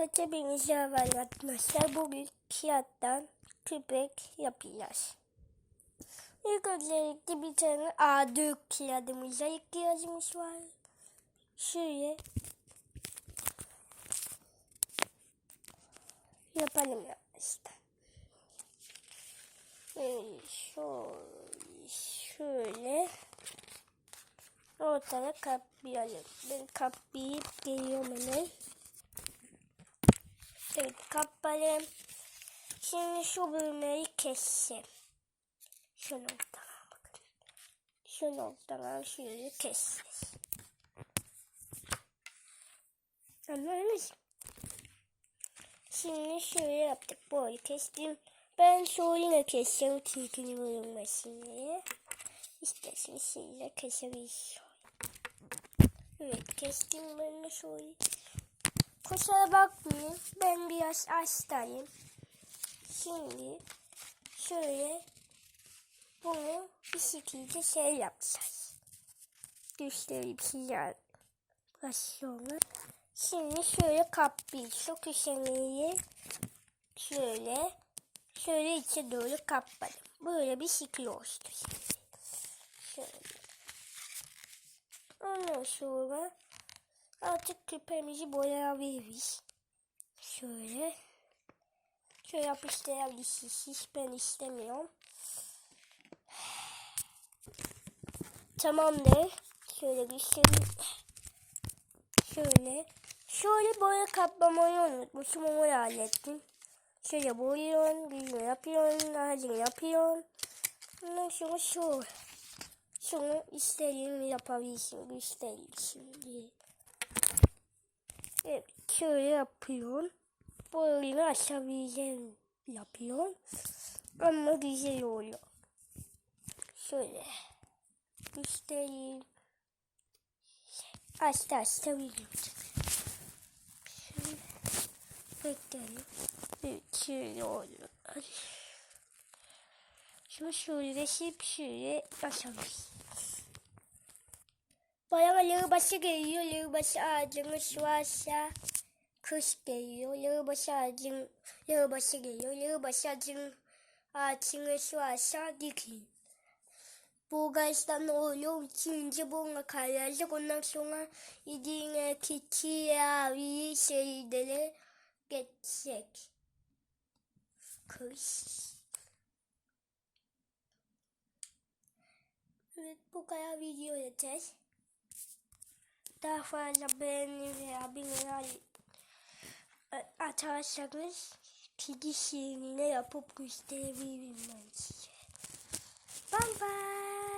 Evet hepinize merhaba arkadaşlar. Bugün kağıttan köpek yapacağız. İlk öncelikle bir tane A4 kağıdımıza ihtiyacımız var. Şöyle yapalım arkadaşlar. Ee, Şöyle, şöyle ortada kaplayalım. Ben kaplayıp geliyorum hemen. Kaplayalım. Şimdi şu bölmeyi keseceğim. Şu noktadan bakın. Şu noktadan şöyle keseceğiz. Anladınız? Şimdi şöyle yaptık. Böyle kestim. Ben şöyle keseceğim tilkini bölünmesin diye. İsterseniz şöyle kesebiliriz. Evet kestim ben de şöyle. Kusura bakmayın. Ben biraz hastayım. Şimdi şöyle bunu bir şekilde şey yapacağız. Göstereyim size sonra. Şimdi şöyle kaplayayım. Şu köşeyi şöyle şöyle içe doğru kapladım. Böyle bir şekil oluştu şimdi. Şöyle. Ondan sonra artık küpemizi boyayabiliriz. Şöyle. Şöyle yapıştırabilirsiniz. Hiç ben istemiyorum. Tamamdır. Şöyle göstereyim. Şöyle. Şöyle boya kaplamayı unutmuşum onu hallettim. Şöyle boyuyorsun, yüzünü yapıyorsun, ağacını yapıyorsun. Ondan sonra şu. Şunu istediğini yapabilirsin. Göstereyim şimdi. Şöyle yapıyorsun. Boyunu aşabileceğin yapıyorsun. Ama güzel oluyor. Şöyle. Göstereyim. Açtı açtı biliyorum. Şöyle. Bekleyelim. Şöyle oluyor. Şimdi şöyle şip şöyle açalım. Bayağı yılbaşı geliyor. Yılbaşı ağacımız aşağı. Kış geliyor. Yılbaşı ağacın yılbaşı geliyor. Yılbaşı ağacın ağacını şu aşağı dikin. Bulgaristan oluyor. İkinci bununla kayacak. Ondan sonra yediğine keçi abi şeyleri geçecek. Kış. Evet bu kadar video yeter. Daha fazla beğeni ve abone Arkadaşlarımız kedi şiirine yapıp gösterebilirim ben. Bye bye.